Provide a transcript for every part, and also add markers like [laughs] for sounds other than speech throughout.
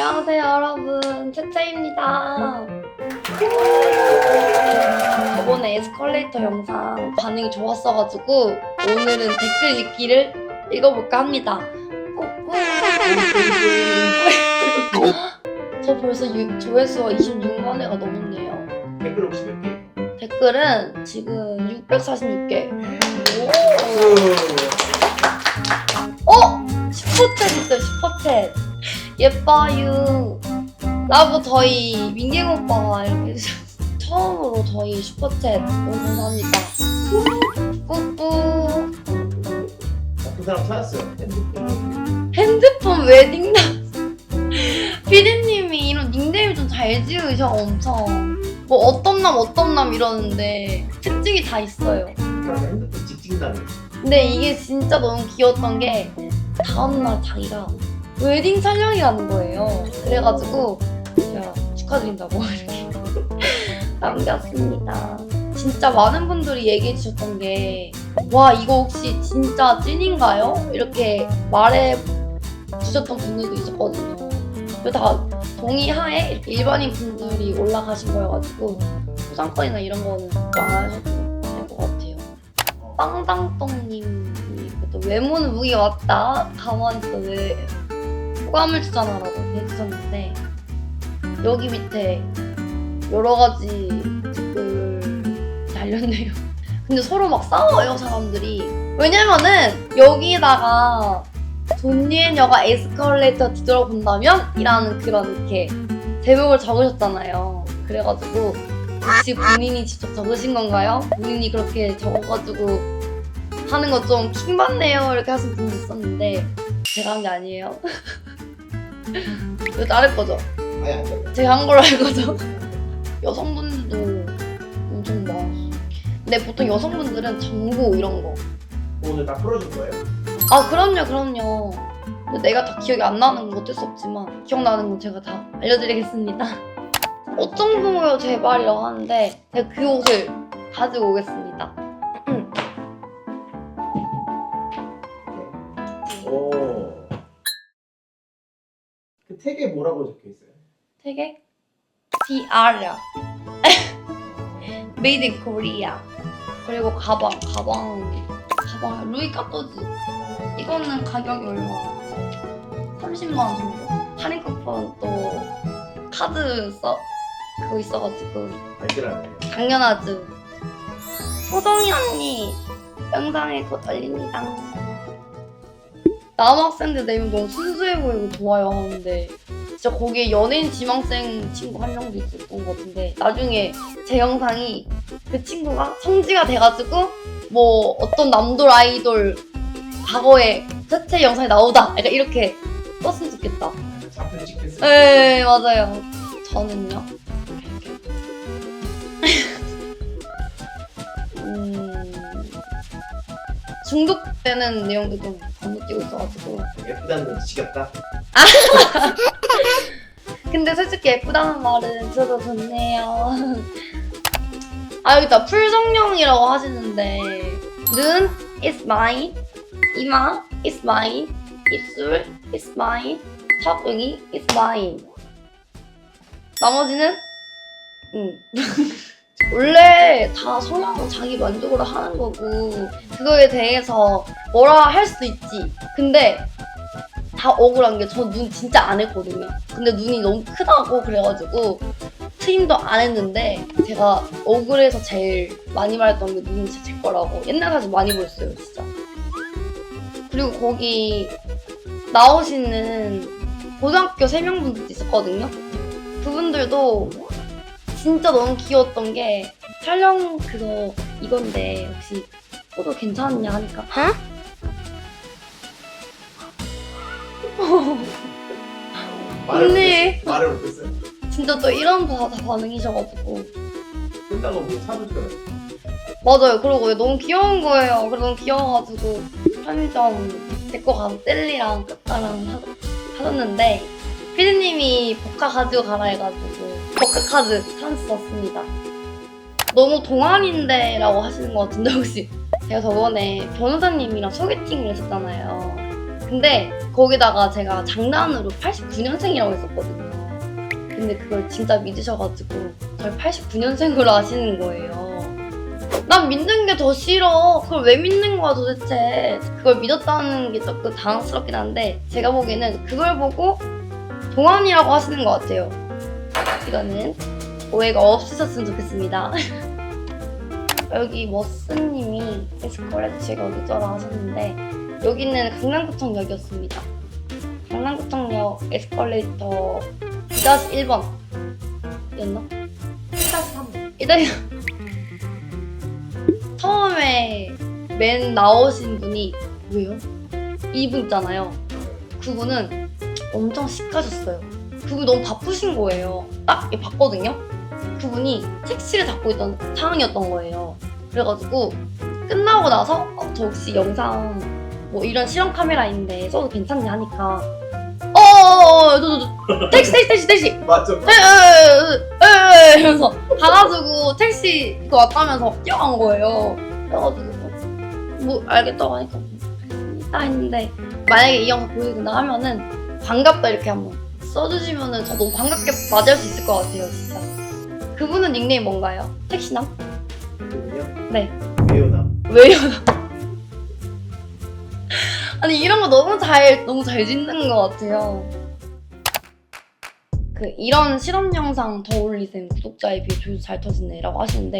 안녕하세요 여러분. 채채입니다. 저번에 에스컬레이터 영상 반응이 좋았어가지고 오늘은 댓글 읽기를 읽어볼까 합니다. [laughs] 저 벌써 유- 조회수가 26만 회가 넘었네요. 댓글 혹시 몇 개? 댓글은 지금 646개. 어? 슈퍼챗 있어요 슈퍼챗 예뻐요 라고 저희 민경 오빠가 이렇게 [laughs] 처음으로 저희 슈퍼챗 너무 감사합니다 뿌뿌 나쁜 사람 찾았어요. 핸드폰. 핸드폰 웨딩 남 [laughs] 피디님이 이런 닉네임 좀 잘 지으셔 엄청 뭐 어떤 남 어떤 남 이러는데 특징이 다 있어요 그러면 핸드폰 찍찍다니. 근데 이게 진짜 너무 귀여웠던 게 다음날 자기가 웨딩 촬영이라는 거예요. 그래가지고 제가 축하드린다고 [laughs] 이렇게 남겼습니다. 진짜 많은 분들이 얘기해 주셨던 게 와 이거 혹시 진짜 찐인가요? 이렇게 말해 주셨던 분들도 있었거든요. 그다 동의하에 이렇게 일반인 분들이 올라가신 거여가지고 포장권이나 이런 거는 안 하셔도 될 것 같아요. 빵당똥님이 또 외모는 무기가 맞다 가만히 있어 왜 호감을 주잖아라고 해주셨는데 여기 밑에 여러 가지 댓글 달렸네요 [laughs] 근데 서로 막 싸워요 사람들이 왜냐면은 여기다가 존예녀가 에스컬레이터 뒤돌아본다면? 이라는 그런 이렇게 제목을 적으셨잖아요 그래가지고 혹시 본인이 직접 적으신 건가요? 본인이 그렇게 적어가지고 하는 거 좀 킹받네요 이렇게 하신 분도 있었는데 제가 한 게 아니에요 [laughs] 이거 다른 거죠? 아예 안 돼. 제가 한 걸로 알고죠 여성분들도 엄청 많았어 근데 보통 여성분들은 정보 이런 거 오늘 다 풀어줄 거예요. 아 그럼요 그럼요 근데 내가 다 기억이 안 나는 건 어쩔 수 없지만 기억나는 건 제가 다 알려드리겠습니다 옷좀 보여 제발이라고 하는데 제가 그 옷을 가지고 오겠습니다 오. 그 택에 뭐라고 적혀 있어요? 되게 디아라 메이드 인 코리아 그리고 가방 가방. 가방. 루이 까또지 이거는 가격이 얼마? 30만 원 정도? 할인 쿠폰 또 카드 써? 그거 있어가지고. 알뜰하네. 당연하죠 소정이 언니 영상에 곧 올립니다 남학생들 내면 너무 순수해 보이고 좋아요 하는데 진짜 거기에 연예인 지망생 친구 한 명도 있었던 것 같은데 나중에 제 영상이 그 친구가 성지가 돼가지고 뭐 어떤 남돌 아이돌 과거에 세체 영상이 나오다 약간 이렇게 떴으면 좋겠다. 찍겠어요. 네 맞아요. 저는요? 음, 중독되는 내용도 좀 건너뛰고 있어가지고. 예쁘다는 건 지겹다. [laughs] 근데 솔직히 예쁘다는 말은 저도 좋네요. 아 여기다 풀정령이라고 하시는데. 눈 is mine. 이마 is mine. 입술 is mine. 턱응이 is mine. 나머지는 응 [laughs] 원래 다 성향은 자기 만족으로 하는 거고 그거에 대해서 뭐라 할수 있지. 근데 다 억울한 게 저 눈 진짜 안 했거든요. 근데 눈이 너무 크다고 그래가지고 트임도 안 했는데 제가 억울해서 제일 많이 말했던 게 눈이 진짜 제 거라고 옛날 사진 많이 보였어요 진짜. 그리고 거기 나오시는 고등학교 3명 분들도 있었거든요. 그분들도 진짜 너무 귀여웠던 게 촬영 그거 이건데 혹시 포도 괜찮냐 하니까 말을 언니. 못했어요. 말을 못했어요. 진짜 또 이런 다, 다 반응이셔가지고 끝나고 뭐 사줬잖아요. 맞아요 그리고 너무 귀여운 거예요 그래서 너무 귀여워가지고 편의점 데리고 가서 젤리랑 까까랑 사, 사줬는데 피디님이 복카 가지고 가라 해가지고 복카 카드 사줬습니다 너무 동안인데 라고 하시는 것 같은데 혹시 제가 저번에 변호사님이랑 소개팅을 했었잖아요 근데 거기다가 제가 장난으로 89년생이라고 했었거든요. 근데 그걸 진짜 믿으셔가지고 절 89년생으로 하시는 거예요. 난 믿는 게 더 싫어. 그걸 왜 믿는 거야 도대체. 그걸 믿었다는 게 조금 당황스럽긴 한데 제가 보기에는 그걸 보고 동안이라고 하시는 것 같아요. 이거는 오해가 없으셨으면 좋겠습니다. [laughs] 여기 머스님이 에스컬레이터 제가 늦어라 하셨는데 여기는 강남구청역이었습니다. 강남구청역 에스컬레이터 2-1번 였나? 1-3번. 일단 처음에 맨 나오신 분이 왜요? 이분 있잖아요. 그분은 엄청 시크하셨어요. 그분이 너무 바쁘신 거예요. 딱 봤거든요. 그분이 택시를 잡고 있던 상황이었던 거예요. 그래가지고 끝나고 나서 어, 저 혹시 영상 뭐 이런 실험 카메라인데 써도 괜찮냐 하니까 어어어 택시 택시 택시 택시 맞죠? 에에에에에 이러면서 가가지고 택시 이거 왔다면서 뛰어간 거예요. 그래가지고 뭐 알겠다고 하니까 알겠습니다 했는데 만약에 이 영상 보여준다 하면은 반갑다 이렇게 한번 써주시면은 저 너무 반갑게 맞이할 수 있을 것 같아요 진짜. 그분은 닉네임 뭔가요? 택시남? 그분요? 네. 왜요나? 왜요? [laughs] 아니 이런 거 너무 잘 너무 잘 짓는 것 같아요. 그 이런 실험 영상 더 올리셈 구독자에 비해 조회수 잘 터지네라고 하시는데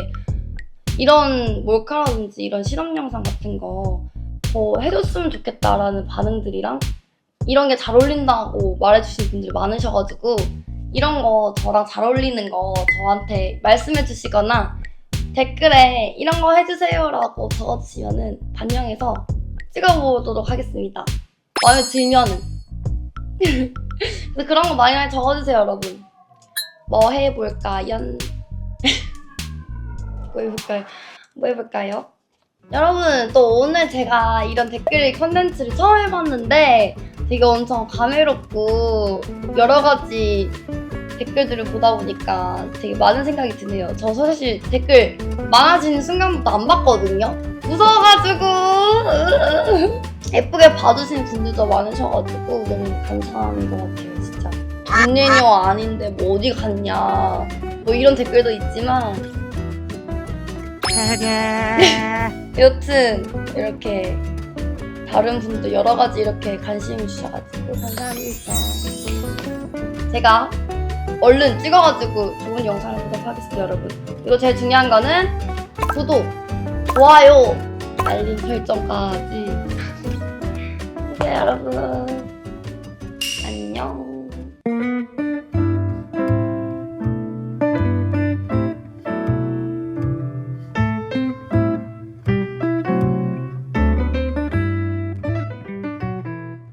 이런 몰카라든지 이런 실험 영상 같은 거 더 해줬으면 좋겠다라는 반응들이랑 이런 게 잘 어울린다고 말해주시는 분들이 많으셔가지고 이런 거 저랑 잘 어울리는 거 저한테 말씀해 주시거나 댓글에 이런 거 해주세요라고 적어주시면은 반영해서 찍어보도록 하겠습니다. 마음에 들면은. [laughs] 그래서 그런 거 많이 많이 적어주세요, 여러분. 뭐 해볼까요? [laughs] 뭐 해볼까요? 뭐 해볼까요? 여러분, 또 오늘 제가 이런 댓글 컨텐츠를 처음 해봤는데 되게 엄청 감회롭고 여러 가지 댓글들을 보다 보니까 되게 많은 생각이 드네요. 저 사실 댓글 많아지는 순간부터 안 봤거든요. 무서워가지고 [laughs] 예쁘게 봐주시는 분들도 많으셔가지고 너무 감사한 것 같아요, 진짜. 인연이요 아닌데 뭐 어디 갔냐 뭐 이런 댓글도 있지만 [laughs] 여튼 이렇게 다른 분도 여러 가지 이렇게 관심 주셔가지고 감사합니다. 제가 얼른 찍어가지고 좋은 영상을 보도록 하겠습니다, 여러분. 그리고 제일 중요한 거는 구독, 좋아요, 알림 설정까지. [laughs] 네, 여러분. 안녕.